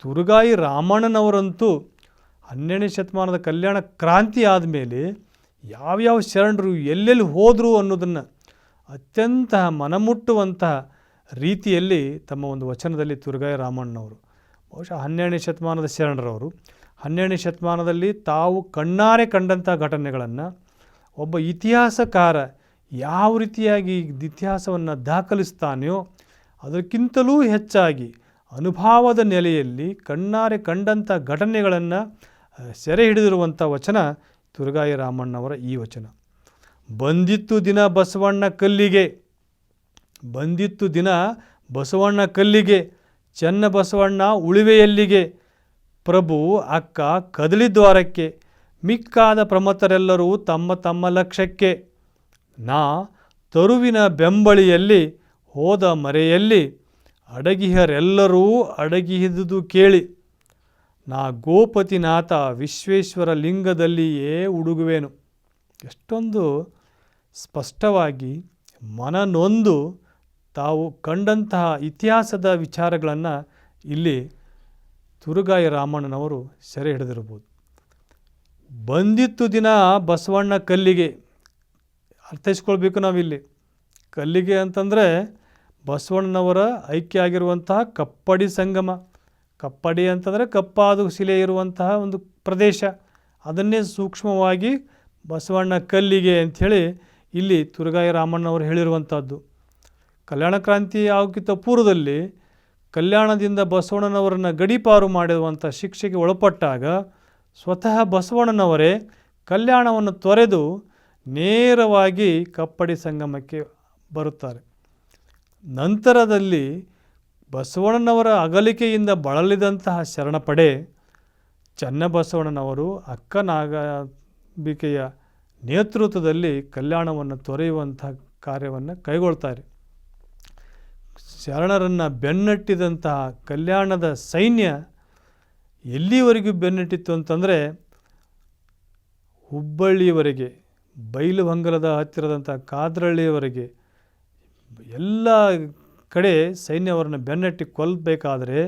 ತುರುಗಾಯಿ ರಾಮಣ್ಣನವರಂತೂ ಹನ್ನೆರಡನೇ ಶತಮಾನದ ಕಲ್ಯಾಣ ಕ್ರಾಂತಿ ಆದಮೇಲೆ ಯಾವ್ಯಾವ ಶರಣರು ಎಲ್ಲೆಲ್ಲಿ ಹೋದರು ಅನ್ನೋದನ್ನು ಅತ್ಯಂತ ಮನಮುಟ್ಟುವಂತಹ ರೀತಿಯಲ್ಲಿ ತಮ್ಮ ಒಂದು ವಚನದಲ್ಲಿ ತುರುಗಾಯಿ ರಾಮಣ್ಣನವರು ಬಹುಶಃ ಹನ್ನೆರಡನೇ ಶತಮಾನದ ಶರಣರವರು. ಹನ್ನೆರಡನೇ ಶತಮಾನದಲ್ಲಿ ತಾವು ಕಣ್ಣಾರೆ ಕಂಡಂಥ ಘಟನೆಗಳನ್ನು ಒಬ್ಬ ಇತಿಹಾಸಕಾರ ಯಾವ ರೀತಿಯಾಗಿ ಇತಿಹಾಸವನ್ನು ದಾಖಲಿಸ್ತಾನೆಯೋ ಅದಕ್ಕಿಂತಲೂ ಹೆಚ್ಚಾಗಿ ಅನುಭವದ ನೆಲೆಯಲ್ಲಿ ಕಣ್ಣಾರೆ ಕಂಡಂಥ ಘಟನೆಗಳನ್ನು ಸೆರೆ ಹಿಡಿದಿರುವಂಥ ವಚನ ತುರುಗಾಯಿ ರಾಮಣ್ಣವರ ಈ ವಚನ. ಬಂದಿತ್ತು ದಿನ ಬಸವಣ್ಣ ಕಲ್ಲಿಗೆ. ಬಂದಿತ್ತು ದಿನ ಬಸವಣ್ಣ ಕಲ್ಲಿಗೆ. ಚೆನ್ನ ಬಸವಣ್ಣ ಉಳಿವೆಯಲ್ಲಿಗೆ. ಪ್ರಭು, ಅಕ್ಕ, ಕದಲಿ ದ್ವಾರಕ್ಕೆ. ಮಿಕ್ಕಾದ ಪ್ರಮತರೆಲ್ಲರೂ ತಮ್ಮ ತಮ್ಮ ಲಕ್ಷ್ಯಕ್ಕೆ. ನಾ ತರುವಿನ ಬೆಂಬಳಿಯಲ್ಲಿ, ಹೋದ ಮರೆಯಲ್ಲಿ. ಅಡಗಿಹರೆಲ್ಲರೂ ಅಡಗಿಹಿದುದು ಕೇಳಿ. ನಾ ಗೋಪತಿನಾಥ ವಿಶ್ವೇಶ್ವರ ಲಿಂಗದಲ್ಲಿಯೇ ಹುಡುಗುವೆನು. ಎಷ್ಟೊಂದು ಸ್ಪಷ್ಟವಾಗಿ ಮನನೊಂದು ತಾವು ಕಂಡಂತಹ ಇತಿಹಾಸದ ವಿಚಾರಗಳನ್ನು ಇಲ್ಲಿ ತುರುಗಾಯಿ ರಾಮಣ್ಣನವರು ಸೆರೆ ಹಿಡಿದಿರ್ಬೋದು ಬಂದಿತ್ತು ದಿನ ಬಸವಣ್ಣ ಕಲ್ಲಿಗೆ. ಅರ್ಥೈಸ್ಕೊಳ್ಬೇಕು ನಾವಿಲ್ಲಿ. ಕಲ್ಲಿಗೆ ಅಂತಂದರೆ ಬಸವಣ್ಣನವರ ಐಕ್ಯ ಆಗಿರುವಂತಹ ಕಪ್ಪಡಿ ಸಂಗಮ. ಕಪ್ಪಡಿ ಅಂತಂದರೆ ಕಪ್ಪಾದ ಶಿಲೆ ಇರುವಂತಹ ಒಂದು ಪ್ರದೇಶ. ಅದನ್ನೇ ಸೂಕ್ಷ್ಮವಾಗಿ ಬಸವಣ್ಣ ಕಲ್ಲಿಗೆ ಅಂಥೇಳಿ ಇಲ್ಲಿ ತುರುಗಾಯಿ ರಾಮಣ್ಣವರು ಹೇಳಿರುವಂಥದ್ದು. ಕಲ್ಯಾಣ ಕ್ರಾಂತಿ ಆಗೋಕ್ಕಿಂತ ಪೂರ್ವದಲ್ಲಿ ಕಲ್ಯಾಣದಿಂದ ಬಸವಣ್ಣನವರನ್ನು ಗಡೀಪಾರು ಮಾಡಿರುವಂಥ ಶಿಕ್ಷೆಗೆ ಒಳಪಟ್ಟಾಗ ಸ್ವತಃ ಬಸವಣ್ಣನವರೇ ಕಲ್ಯಾಣವನ್ನು ತೊರೆದು ನೇರವಾಗಿ ಕಪ್ಪಡಿ ಸಂಗಮಕ್ಕೆ ಬರುತ್ತಾರೆ. ನಂತರದಲ್ಲಿ ಬಸವಣ್ಣನವರ ಅಗಲಿಕೆಯಿಂದ ಬಳಲಿದಂತಹ ಶರಣಪಡೆ ಚನ್ನಬಸವಣ್ಣನವರು ಅಕ್ಕನಾಗಬಿಕೆಯ ನೇತೃತ್ವದಲ್ಲಿ ಕಲ್ಯಾಣವನ್ನು ತೊರೆಯುವಂಥ ಕಾರ್ಯವನ್ನು ಕೈಗೊಳ್ತಾರೆ. ಶರಣರನ್ನು ಬೆನ್ನಟ್ಟಿದಂತಹ ಕಲ್ಯಾಣದ ಸೈನ್ಯ ಎಲ್ಲಿವರೆಗೂ ಬೆನ್ನಟ್ಟಿತ್ತು ಅಂತಂದರೆ ಹುಬ್ಬಳ್ಳಿಯವರೆಗೆ ಬೈಲುಹೊಂಗಲದ ಹತ್ತಿರದಂಥ ಕಾದ್ರಳ್ಳಿಯವರೆಗೆ ಎಲ್ಲ ಕಡೆ ಸೈನ್ಯವರನ್ನು ಬೆನ್ನಟ್ಟಿ ಕೊಲ್ಲಬೇಕಾದರೆ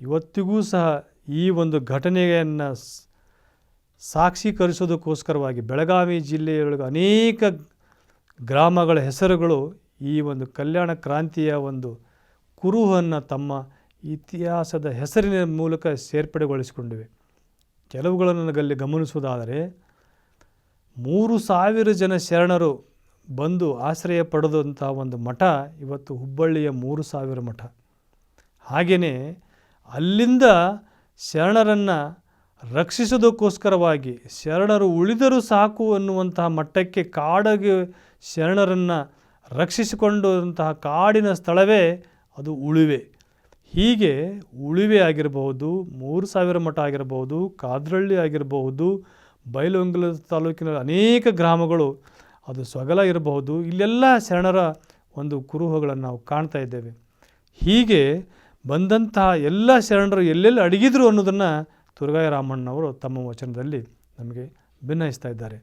ಇವತ್ತಿಗೂ ಸಹ ಈ ಒಂದು ಘಟನೆಯನ್ನು ಸಾಕ್ಷೀಕರಿಸೋದಕ್ಕೋಸ್ಕರವಾಗಿ ಬೆಳಗಾವಿ ಜಿಲ್ಲೆಯೊಳಗೆ ಅನೇಕ ಗ್ರಾಮಗಳ ಹೆಸರುಗಳು ಈ ಒಂದು ಕಲ್ಯಾಣ ಕ್ರಾಂತಿಯ ಒಂದು ಕುರುಹನ್ನು ತಮ್ಮ ಇತಿಹಾಸದ ಹೆಸರಿನ ಮೂಲಕ ಸೇರ್ಪಡೆಗೊಳಿಸಿಕೊಂಡಿವೆ. ಕೆಲವುಗಳನ್ನು ನನಗಲ್ಲಿ ಗಮನಿಸುವುದಾದರೆ, ಮೂರು ಸಾವಿರ ಜನ ಶರಣರು ಬಂದು ಆಶ್ರಯ ಪಡೆದಂಥ ಒಂದು ಮಠ ಇವತ್ತು ಹುಬ್ಬಳ್ಳಿಯ ಮೂರು ಸಾವಿರ ಮಠ. ಹಾಗೆಯೇ ಅಲ್ಲಿಂದ ಶರಣರನ್ನು ರಕ್ಷಿಸೋದಕ್ಕೋಸ್ಕರವಾಗಿ ಶರಣರು ಉಳಿದರೂ ಸಾಕು ಅನ್ನುವಂತಹ ಮಟ್ಟಕ್ಕೆ ಕಾಡಗೆ ಶರಣರನ್ನು ರಕ್ಷಿಸಿಕೊಂಡಂತಹ ಕಾಡಿನ ಸ್ಥಳವೇ ಅದು ಉಳಿವೆ. ಹೀಗೆ ಉಳಿವೆ ಆಗಿರಬಹುದು, ಮೂರು ಸಾವಿರ ಮಠ ಆಗಿರಬಹುದು, ಕಾದ್ರಳ್ಳಿ ಆಗಿರಬಹುದು, ಬೈಲಹೊಂಗಲ ತಾಲೂಕಿನ ಅನೇಕ ಗ್ರಾಮಗಳು ಅದು ಸೊಗಲ ಇರಬಹುದು. ಇಲ್ಲೆಲ್ಲ ಶರಣರ ಒಂದು ಕುರುಹುಗಳನ್ನು ನಾವು ಕಾಣ್ತಾ ಇದ್ದೇವೆ. ಹೀಗೆ ಬಂದಂತಹ ಎಲ್ಲ ಶರಣರು ಎಲ್ಲೆಲ್ಲಿ ಅಡಗಿದ್ರು ಅನ್ನೋದನ್ನು ತುರ್ಗಾಯ ರಾಮಣ್ಣವರು ತಮ್ಮ ವಚನದಲ್ಲಿ ನಮಗೆ ಭಿನ್ನಯಿಸ್ತಾ ಇದ್ದಾರೆ.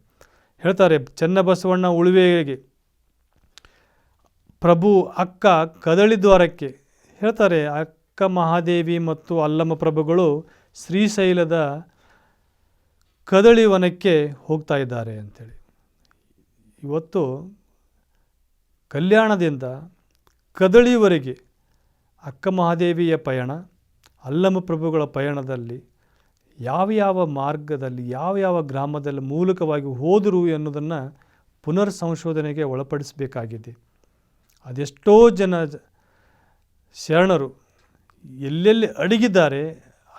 ಹೇಳ್ತಾರೆ, ಚನ್ನಬಸವಣ್ಣ ಉಳುವೆಗೆ ಪ್ರಭು ಅಕ್ಕ ಕದಳಿ ದ್ವಾರಕ್ಕೆ ಹೇಳ್ತಾರೆ, ಅಕ್ಕ ಮಹಾದೇವಿ ಮತ್ತು ಅಲ್ಲಮ್ಮ ಪ್ರಭುಗಳು ಶ್ರೀಶೈಲದ ಕದಳಿ ವನಕ್ಕೆ ಹೋಗ್ತಾ ಇದ್ದಾರೆ ಅಂಥೇಳಿ ಇವತ್ತು ಕಲ್ಯಾಣದಿಂದ ಕದಳಿವರೆಗೆ ಅಕ್ಕ ಮಹಾದೇವಿಯ ಪಯಣ, ಅಲ್ಲಮ್ಮ ಪ್ರಭುಗಳ ಪಯಣದಲ್ಲಿ ಯಾವ ಯಾವ ಮಾರ್ಗದಲ್ಲಿ, ಯಾವ ಯಾವ ಗ್ರಾಮದಲ್ಲಿ ಮೂಲಕವಾಗಿ ಹೋದರು ಎನ್ನುವುದನ್ನು ಪುನರ್ ಸಂಶೋಧನೆಗೆ ಒಳಪಡಿಸಬೇಕಾಗಿದೆ. ಅದೆಷ್ಟೋ ಜನ ಶರಣರು ಎಲ್ಲೆಲ್ಲಿ ಅಡಗಿದ್ದಾರೆ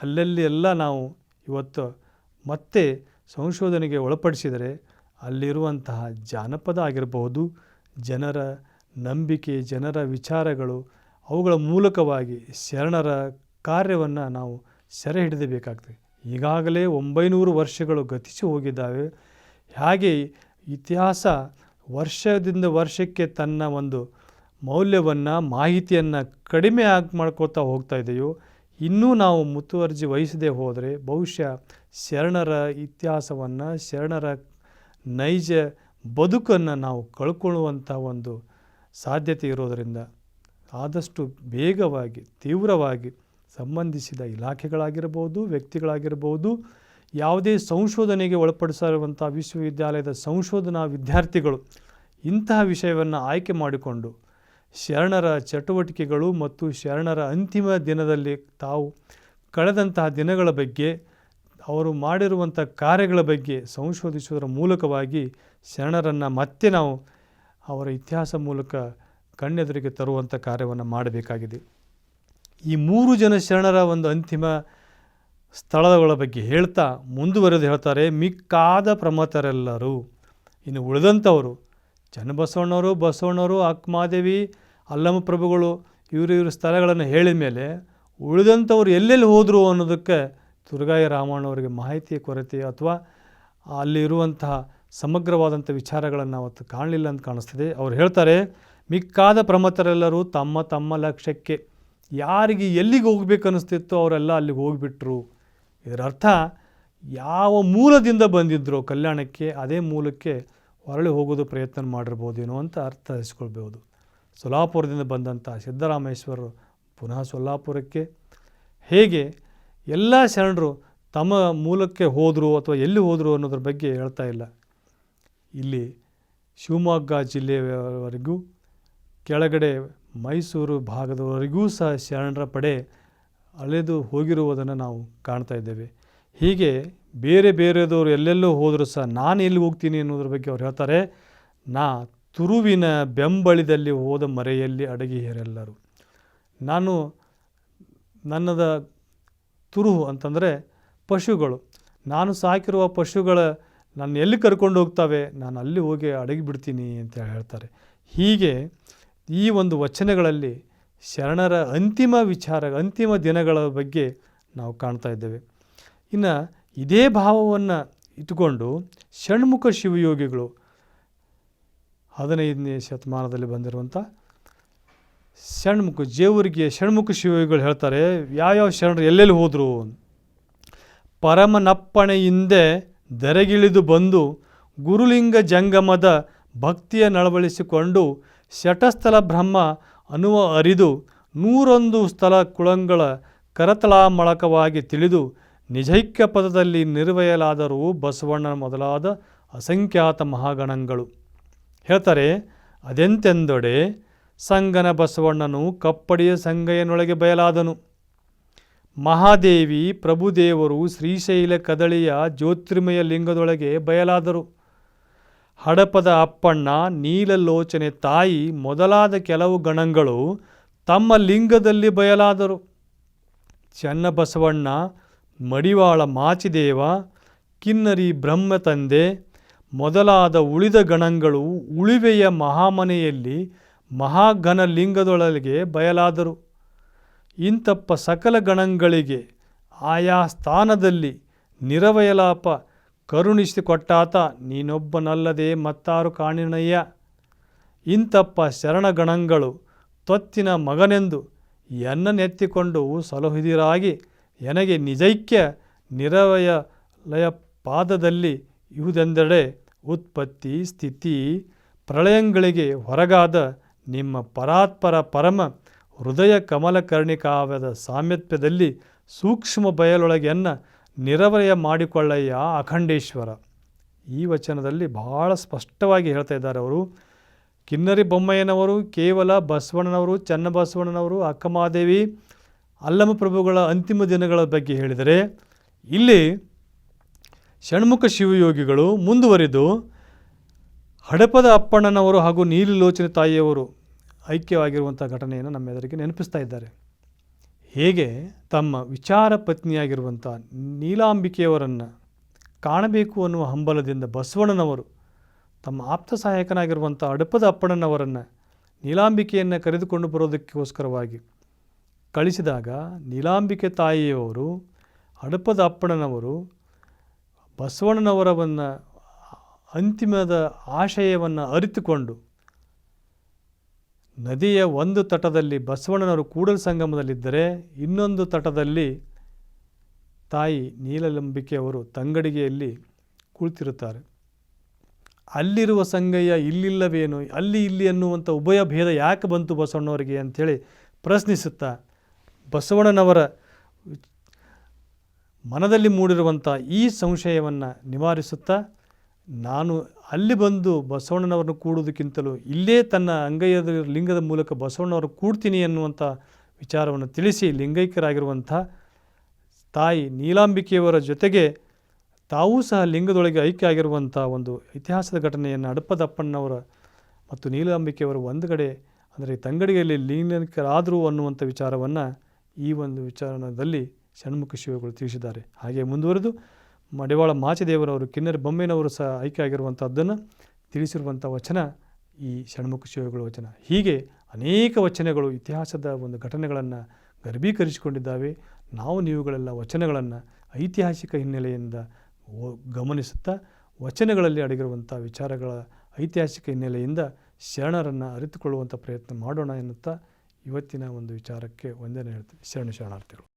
ಅಲ್ಲೆಲ್ಲಿ ಎಲ್ಲ ನಾವು ಇವತ್ತು ಮತ್ತೆ ಸಂಶೋಧನೆಗೆ ಒಳಪಡಿಸಿದರೆ ಅಲ್ಲಿರುವಂತಹ ಜಾನಪದ ಆಗಿರಬಹುದು ಜನರ ನಂಬಿಕೆ, ಜನರ ವಿಚಾರಗಳು ಅವುಗಳ ಮೂಲಕವಾಗಿ ಶರಣರ ಕಾರ್ಯವನ್ನು ನಾವು ಸೆರೆ ಹಿಡಿದಬೇಕಾಗ್ತದೆ ಈಗಾಗಲೇ ಒಂಬೈನೂರು ವರ್ಷಗಳು ಗತಿಸಿ ಹೋಗಿದ್ದಾವೆ. ಹಾಗೆ ಇತಿಹಾಸ ವರ್ಷದಿಂದ ವರ್ಷಕ್ಕೆ ತನ್ನ ಒಂದು ಮೌಲ್ಯವನ್ನು, ಮಾಹಿತಿಯನ್ನು ಕಡಿಮೆ ಆಗಿ ಮಾಡ್ಕೋತಾ ಹೋಗ್ತಾ ಇದೆಯೋ, ಇನ್ನೂ ನಾವು ಮುತುವರ್ಜಿ ವಹಿಸದೆ ಹೋದರೆ ಬಹುಶಃ ಶರಣರ ಇತಿಹಾಸವನ್ನು, ಶರಣರ ನೈಜ ಬದುಕನ್ನು ನಾವು ಕಳ್ಕೊಳ್ಳುವಂಥ ಒಂದು ಸಾಧ್ಯತೆ ಇರೋದರಿಂದ ಆದಷ್ಟು ಬೇಗವಾಗಿ ತೀವ್ರವಾಗಿ ಸಂಬಂಧಿಸಿದ ಇಲಾಖೆಗಳಾಗಿರ್ಬೋದು, ವ್ಯಕ್ತಿಗಳಾಗಿರ್ಬೋದು, ಯಾವುದೇ ಸಂಶೋಧನೆಗೆ ಒಳಪಡಿಸಿರುವಂಥ ವಿಶ್ವವಿದ್ಯಾಲಯದ ಸಂಶೋಧನಾ ವಿದ್ಯಾರ್ಥಿಗಳು ಇಂತಹ ವಿಷಯವನ್ನು ಆಯ್ಕೆ ಮಾಡಿಕೊಂಡು ಶರಣರ ಚಟುವಟಿಕೆಗಳು ಮತ್ತು ಶರಣರ ಅಂತಿಮ ದಿನದಲ್ಲಿ ತಾವು ಕಳೆದಂತಹ ದಿನಗಳ ಬಗ್ಗೆ, ಅವರು ಮಾಡಿರುವಂಥ ಕಾರ್ಯಗಳ ಬಗ್ಗೆ ಸಂಶೋಧಿಸುವುದರ ಮೂಲಕವಾಗಿ ಶರಣರನ್ನು ಮತ್ತೆ ನಾವು ಅವರ ಇತಿಹಾಸ ಮೂಲಕ ಕಣ್ಣೆದುರಿಗೆ ತರುವಂಥ ಕಾರ್ಯವನ್ನು ಮಾಡಬೇಕಾಗಿದೆ. ಈ ಮೂರು ಜನ ಶರಣರ ಒಂದು ಅಂತಿಮ ಸ್ಥಳಗಳ ಬಗ್ಗೆ ಹೇಳ್ತಾ ಮುಂದುವರೆದು ಹೇಳ್ತಾರೆ, ಮಿಕ್ಕಾದ ಪ್ರಮತರೆಲ್ಲರೂ, ಇನ್ನು ಉಳಿದಂಥವರು ಚನ್ನಬಸವಣ್ಣವರು ಬಸವಣ್ಣವರು ಅಕ್ಕಮಾದೇವಿ ಅಲ್ಲಮ್ಮ ಪ್ರಭುಗಳು ಇವರು ಇವರ ಸ್ಥಳಗಳನ್ನು ಹೇಳಿದ ಮೇಲೆ ಉಳಿದಂಥವ್ರು ಎಲ್ಲೆಲ್ಲಿ ಹೋದರು ಅನ್ನೋದಕ್ಕೆ ತುರ್ಗಾಯ ರಾಮಣ್ಣವರಿಗೆ ಮಾಹಿತಿಯ ಕೊರತೆ ಅಥವಾ ಅಲ್ಲಿರುವಂತಹ ಸಮಗ್ರವಾದಂಥ ವಿಚಾರಗಳನ್ನು ಅವತ್ತು ಕಾಣಲಿಲ್ಲ ಅಂತ ಕಾಣಿಸ್ತದೆ. ಅವ್ರು ಹೇಳ್ತಾರೆ, ಮಿಕ್ಕಾದ ಪ್ರಮತರೆಲ್ಲರೂ ತಮ್ಮ ತಮ್ಮ ಲಕ್ಷ್ಯಕ್ಕೆ ಯಾರಿಗೆ ಎಲ್ಲಿಗೆ ಹೋಗ್ಬೇಕು ಅನ್ನಿಸ್ತಿತ್ತೋ ಅವರೆಲ್ಲ ಅಲ್ಲಿಗೆ ಹೋಗಿಬಿಟ್ರು. ಇದರ ಅರ್ಥ, ಯಾವ ಮೂಲದಿಂದ ಬಂದಿದ್ರೋ ಕಲ್ಯಾಣಕ್ಕೆ ಅದೇ ಮೂಲಕ್ಕೆ ಹೊರಳಿ ಹೋಗೋದು ಪ್ರಯತ್ನ ಮಾಡಿರ್ಬೋದೇನೋ ಅಂತ ಅರ್ಥೈಸ್ಕೊಳ್ಬೋದು ಸೊಲ್ಲಾಪುರದಿಂದ ಬಂದಂಥ ಸಿದ್ದರಾಮೇಶ್ವರರು ಪುನಃ ಸೊಲ್ಲಾಪುರಕ್ಕೆ. ಹೇಗೆ ಎಲ್ಲ ಶರಣರು ತಮ್ಮ ಮೂಲಕ್ಕೆ ಹೋದರು ಅಥವಾ ಎಲ್ಲಿ ಹೋದರು ಅನ್ನೋದ್ರ ಬಗ್ಗೆ ಹೇಳ್ತಾ ಇಲ್ಲ. ಇಲ್ಲಿ ಶಿವಮೊಗ್ಗ ಜಿಲ್ಲೆಯವರೆಗೂ, ಕೆಳಗಡೆ ಮೈಸೂರು ಭಾಗದವರೆಗೂ ಸಹ ಶರಣರ ಪಡೆ ಅಲೆದು ಹೋಗಿರುವುದನ್ನು ನಾವು ಕಾಣ್ತಾ ಇದ್ದೇವೆ. ಹೀಗೆ ಬೇರೆ ಬೇರೆದವರು ಎಲ್ಲೆಲ್ಲೋ ಹೋದರೂ ಸಹ ನಾನು ಎಲ್ಲಿ ಹೋಗ್ತೀನಿ ಅನ್ನೋದ್ರ ಬಗ್ಗೆ ಅವ್ರು ಹೇಳ್ತಾರೆ. ನಾ ತುರುವಿನ ಬೆಂಬಳಿದಲ್ಲಿ ಹೋದ ಮರೆಯಲ್ಲಿ ಅಡಗಿಯರೆಲ್ಲರೂ ನಾನು ನನ್ನದ ತುರುಹು ಅಂತಂದರೆ ಪಶುಗಳು. ನಾನು ಸಾಕಿರುವ ಪಶುಗಳ ನಾನು ಎಲ್ಲಿ ಕರ್ಕೊಂಡು ಹೋಗ್ತವೆ? ನಾನು ಅಲ್ಲಿ ಹೋಗಿ ಅಡಗಿ ಬಿಡ್ತೀನಿ ಅಂತ ಹೇಳ್ತಾರೆ. ಹೀಗೆ ಈ ಒಂದು ವಚನಗಳಲ್ಲಿ ಶರಣರ ಅಂತಿಮ ವಿಚಾರ, ಅಂತಿಮ ದಿನಗಳ ಬಗ್ಗೆ ನಾವು ಕಾಣ್ತಾ ಇದ್ದೇವೆ. ಇನ್ನು ಇದೇ ಭಾವವನ್ನು ಇಟ್ಟುಕೊಂಡು ಷಣ್ಮುಖ ಶಿವಯೋಗಿಗಳು ಹದಿನೈದನೇ ಶತಮಾನದಲ್ಲಿ ಬಂದಿರುವಂಥ ಷಣ್ಮುಖ ಜೇವರಿಗೆ ಷಣ್ಮುಖ ಶಿವಗಳು ಹೇಳ್ತಾರೆ, ಯಾವ್ಯಾವ ಶರಣರು ಎಲ್ಲೆಲ್ಲಿ ಹೋದರು ಪರಮನಪ್ಪಣೆಯಿಂದೆ ದರೆಗಿಳಿದು ಬಂದು ಗುರುಲಿಂಗ ಜಂಗಮದ ಭಕ್ತಿಯ ನಳವಳಿಸಿಕೊಂಡು ಶಟಸ್ಥಲ ಬ್ರಹ್ಮ ಅನ್ನುವ ಅರಿದು ನೂರೊಂದು ಸ್ಥಳ ಕುಳಂಗಳ ಕರತಳಾಮಳಕವಾಗಿ ತಿಳಿದು ನಿಜೈಕ್ಯ ಪದದಲ್ಲಿ ನಿರ್ವಯಲಾದರೂ ಬಸವಣ್ಣ ಮೊದಲಾದ ಅಸಂಖ್ಯಾತ ಮಹಾಗಣಗಳು. ಹೇಳ್ತಾರೆ, ಅದೆಂತೆಂದೊಡೆ ಸಂಗನ ಬಸವಣ್ಣನು ಕಪ್ಪಡಿಯ ಸಂಗಯ್ಯನೊಳಗೆ ಬಯಲಾದನು. ಮಹಾದೇವಿ ಪ್ರಭುದೇವರು ಶ್ರೀಶೈಲ ಕದಳಿಯ ಜ್ಯೋತಿರ್ಮಯ ಲಿಂಗದೊಳಗೆ ಬಯಲಾದರು. ಹಡಪದ ಅಪ್ಪಣ್ಣ, ನೀಲಲೋಚನೆ ತಾಯಿ ಮೊದಲಾದ ಕೆಲವು ಗಣಗಳು ತಮ್ಮ ಲಿಂಗದಲ್ಲಿ ಬಯಲಾದರು. ಚನ್ನಬಸವಣ್ಣ, ಮಡಿವಾಳ ಮಾಚಿದೇವ, ಕಿನ್ನರಿ ಬ್ರಹ್ಮ ತಂದೆ ಮೊದಲಾದ ಉಳಿದ ಗಣಗಳು ಉಳಿವೆಯ ಮಹಾಮನೆಯಲ್ಲಿ ಮಹಾಘನಲಿಂಗದೊಳಗೆ ಬಯಲಾದರು. ಇಂತಪ್ಪ ಸಕಲ ಗಣಗಳಿಗೆ ಆಯಾ ಸ್ಥಾನದಲ್ಲಿ ನಿರವಯಲಾಪ ಕರುಣಿಸಿಕೊಟ್ಟಾತ ನೀನೊಬ್ಬನಲ್ಲದೆ ಮತ್ತಾರು ಕಾಣಿನಯ್ಯ. ಇಂತಪ್ಪ ಶರಣಗಣಗಳು ತೊತ್ತಿನ ಮಗನೆಂದು ಎನ್ನನೆತ್ತಿಕೊಂಡು ಸಲಹುದಿರಾಗಿ ಎನಗೆ ನಿಜೈಕ್ಯ ನಿರವಯ ಲಯ ಪಾದದಲ್ಲಿ ಇಹುದೆಂದೆಡೆ ಉತ್ಪತ್ತಿ, ಸ್ಥಿತಿ, ಪ್ರಳಯಗಳಿಗೆ ಹೊರಗಾದ ನಿಮ್ಮ ಪರಾತ್ಪರ ಪರಮ ಹೃದಯ ಕಮಲಕರ್ಣಿಕಾವ್ಯದ ಸಾಮ್ಯತ್ವದಲ್ಲಿ ಸೂಕ್ಷ್ಮ ಬಯಲೊಳಗೆಯನ್ನು ನಿರವಯ ಮಾಡಿಕೊಳ್ಳಯ್ಯ ಅಖಂಡೇಶ್ವರ. ಈ ವಚನದಲ್ಲಿ ಬಹಳ ಸ್ಪಷ್ಟವಾಗಿ ಹೇಳ್ತಾ ಇದ್ದಾರೆ ಅವರು. ಕಿನ್ನರಿ ಬೊಮ್ಮಯ್ಯನವರು, ಕೇವಲ ಬಸವಣ್ಣನವರು, ಚನ್ನಬಸವಣ್ಣನವರು ಅಕ್ಕಮಾದೇವಿ ಅಲ್ಲಮ ಪ್ರಭುಗಳ ಅಂತಿಮ ದಿನಗಳ ಬಗ್ಗೆ ಹೇಳಿದರೆ, ಇಲ್ಲಿ ಷಣ್ಮುಖ ಶಿವಯೋಗಿಗಳು ಮುಂದುವರಿದು ಹಡಪದ ಅಪ್ಪಣ್ಣನವರು ಹಾಗೂ ನೀಲಿಲೋಚನೆ ತಾಯಿಯವರು ಐಕ್ಯವಾಗಿರುವಂಥ ಘಟನೆಯನ್ನು ನಮ್ಮ ಎದುರಿಗೆ ನೆನಪಿಸ್ತಾ ಇದ್ದಾರೆ. ಹೇಗೆ ತಮ್ಮ ವಿಚಾರ ಪತ್ನಿಯಾಗಿರುವಂಥ ನೀಲಾಂಬಿಕೆಯವರನ್ನು ಕಾಣಬೇಕು ಅನ್ನುವ ಹಂಬಲದಿಂದ ಬಸವಣ್ಣನವರು ತಮ್ಮ ಆಪ್ತ ಸಹಾಯಕನಾಗಿರುವಂಥ ಅಡಪದ ಅಪ್ಪಣ್ಣನವರನ್ನು ನೀಲಾಂಬಿಕೆಯನ್ನು ಕರೆದುಕೊಂಡು ಬರೋದಕ್ಕೋಸ್ಕರವಾಗಿ ಕಳಿಸಿದಾಗ ನೀಲಾಂಬಿಕೆ ತಾಯಿಯವರು ಹಡಪದ ಅಪ್ಪಣ್ಣನವರು ಬಸವಣ್ಣನವರವನ್ನು ಅಂತಿಮದ ಆಶಯವನ್ನು ಅರಿತುಕೊಂಡು ನದಿಯ ಒಂದು ತಟದಲ್ಲಿ ಬಸವಣ್ಣನವರು ಕೂಡಲ ಸಂಗಮದಲ್ಲಿದ್ದರೆ ಇನ್ನೊಂದು ತಟದಲ್ಲಿ ತಾಯಿ ನೀಲಲಂಬಿಕೆಯವರು ತಂಗಡಿಗೆಯಲ್ಲಿ ಕುಳಿತಿರುತ್ತಾರೆ. ಅಲ್ಲಿರುವ ಸಂಗಯ್ಯ ಇಲ್ಲಿಲ್ಲವೇನು, ಅಲ್ಲಿ ಇಲ್ಲಿ ಅನ್ನುವಂಥ ಉಭಯ ಭೇದ ಯಾಕೆ ಬಂತು ಬಸವಣ್ಣವರಿಗೆ ಅಂಥೇಳಿ ಪ್ರಶ್ನಿಸುತ್ತಾ ಬಸವಣ್ಣನವರ ಮನದಲ್ಲಿ ಮೂಡಿರುವಂಥ ಈ ಸಂಶಯವನ್ನು ನಿವಾರಿಸುತ್ತಾ ನಾನು ಅಲ್ಲಿ ಬಂದು ಬಸವಣ್ಣನವರನ್ನು ಕೂಡುವುದಕ್ಕಿಂತಲೂ ಇಲ್ಲೇ ತನ್ನ ಅಂಗೈಯದ ಲಿಂಗದ ಮೂಲಕ ಬಸವಣ್ಣವರು ಕೂಡ್ತೀನಿ ಅನ್ನುವಂಥ ವಿಚಾರವನ್ನು ತಿಳಿಸಿ ಲಿಂಗೈಕ್ಯರಾಗಿರುವಂಥ ತಾಯಿ ನೀಲಾಂಬಿಕೆಯವರ ಜೊತೆಗೆ ತಾವೂ ಸಹ ಲಿಂಗದೊಳಗೆ ಐಕ್ಯ ಆಗಿರುವಂಥ ಒಂದು ಇತಿಹಾಸದ ಘಟನೆಯನ್ನು ಅಡಪದಪ್ಪಣ್ಣವರ ಮತ್ತು ನೀಲಾಂಬಿಕೆಯವರು ಒಂದು ಕಡೆ, ಅಂದರೆ ತಂಗಡಿಯಲ್ಲಿ ಲಿಂಗೈಕ್ಯರಾದರು ಅನ್ನುವಂಥ ವಿಚಾರವನ್ನು ಈ ಒಂದು ವಿಚಾರಣದಲ್ಲಿ ಷಣ್ಮುಖ ಶಿವಗಳು ತಿಳಿಸಿದ್ದಾರೆ. ಹಾಗೆ ಮುಂದುವರೆದು ಮಡಿವಾಳ ಮಾಚದೇವರವರು ಕಿನ್ನರ ಬೊಮ್ಮೆನವರು ಸಹ ಆಯ್ಕೆ ಆಗಿರುವಂಥದ್ದನ್ನು ತಿಳಿಸಿರುವಂಥ ವಚನ ಈ ಷಣ್ಮುಖ ಶಿವಗಳ ವಚನ. ಹೀಗೆ ಅನೇಕ ವಚನಗಳು ಇತಿಹಾಸದ ಒಂದು ಘಟನೆಗಳನ್ನು ಗರ್ಭೀಕರಿಸಿಕೊಂಡಿದ್ದಾವೆ. ನಾವು ನೀವುಗಳೆಲ್ಲ ವಚನಗಳನ್ನು ಐತಿಹಾಸಿಕ ಹಿನ್ನೆಲೆಯಿಂದ ಗಮನಿಸುತ್ತಾ ವಚನಗಳಲ್ಲಿ ಅಡಗಿರುವಂಥ ವಿಚಾರಗಳ ಐತಿಹಾಸಿಕ ಹಿನ್ನೆಲೆಯಿಂದ ಶರಣರನ್ನು ಅರಿತುಕೊಳ್ಳುವಂಥ ಪ್ರಯತ್ನ ಮಾಡೋಣ ಎನ್ನುತ್ತಾ ಇವತ್ತಿನ ಒಂದು ವಿಚಾರಕ್ಕೆ ಒಂದೇನೆ ಹೇಳ್ತೀವಿ ಶರಣ ಶರಣಾರ್ಥಿಗಳು.